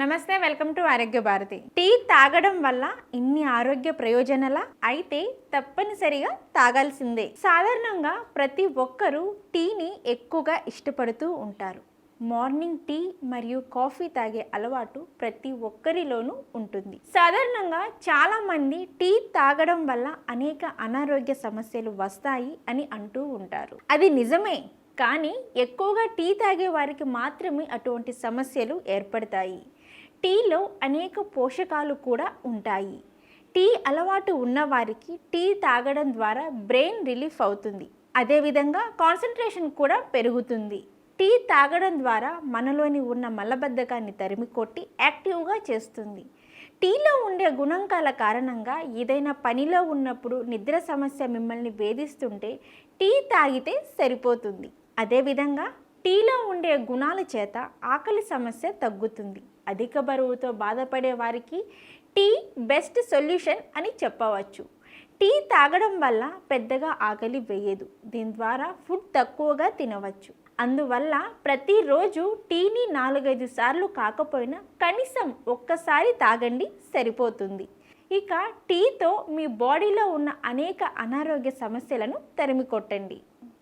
నమస్తే welcome to ఆరోగ్య Bharati. Tea తాగడం వల్ల ఇన్ని ఆరోగ్య ప్రయోజనాల? అయితే తప్పనిసరిగా తాగాల్సిందే. సాధారణంగా ప్రతి ఒక్కరూ టీని ఎక్కువగా ఇష్టపడుతూ ఉంటారు. మార్నింగ్ టీ మరియు కాఫీ తాగే అలవాటు ప్రతి ఒక్కరిలోనూ ఉంటుంది. సాధారణంగా చాలా మంది టీ తాగడం వల్ల అనేక అనారోగ్య సమస్యలు వస్తాయి అని అంటూ ఉంటారు. అది నిజమే కానీ ఎక్కువగా టీ తాగే వారికి మాత్రమే అటువంటి సమస్యలు ఏర్పడతాయి. టీలో అనేక పోషకాలు కూడా ఉంటాయి. టీ అలవాటు ఉన్నవారికి టీ తాగడం ద్వారా బ్రెయిన్ రిలీఫ్ అవుతుంది. అదేవిధంగా కాన్సన్ట్రేషన్ కూడా పెరుగుతుంది. టీ తాగడం ద్వారా మనలోని ఉన్న మలబద్ధకాన్ని తరిమి కొట్టి యాక్టివ్గా చేస్తుంది. టీలో ఉండే గుణాంకాల కారణంగా ఏదైనా పనిలో ఉన్నప్పుడు నిద్ర సమస్య మిమ్మల్ని వేధిస్తుంటే టీ తాగితే సరిపోతుంది. అదేవిధంగా టీలో ఉండే గుణాల చేత ఆకలి సమస్య తగ్గుతుంది. అధిక బరువుతో బాధపడే వారికి టీ బెస్ట్ సొల్యూషన్ అని చెప్పవచ్చు. టీ తాగడం వల్ల పెద్దగా ఆకలి వేయదు. దీని ద్వారా ఫుడ్ తక్కువగా తినవచ్చు. అందువల్ల ప్రతిరోజు టీని నాలుగైదు సార్లు కాకపోయినా కనీసం ఒక్కసారి తాగండి సరిపోతుంది. ఇక టీతో మీ బాడీలో ఉన్న అనేక అనారోగ్య సమస్యలను తరిమికొట్టండి.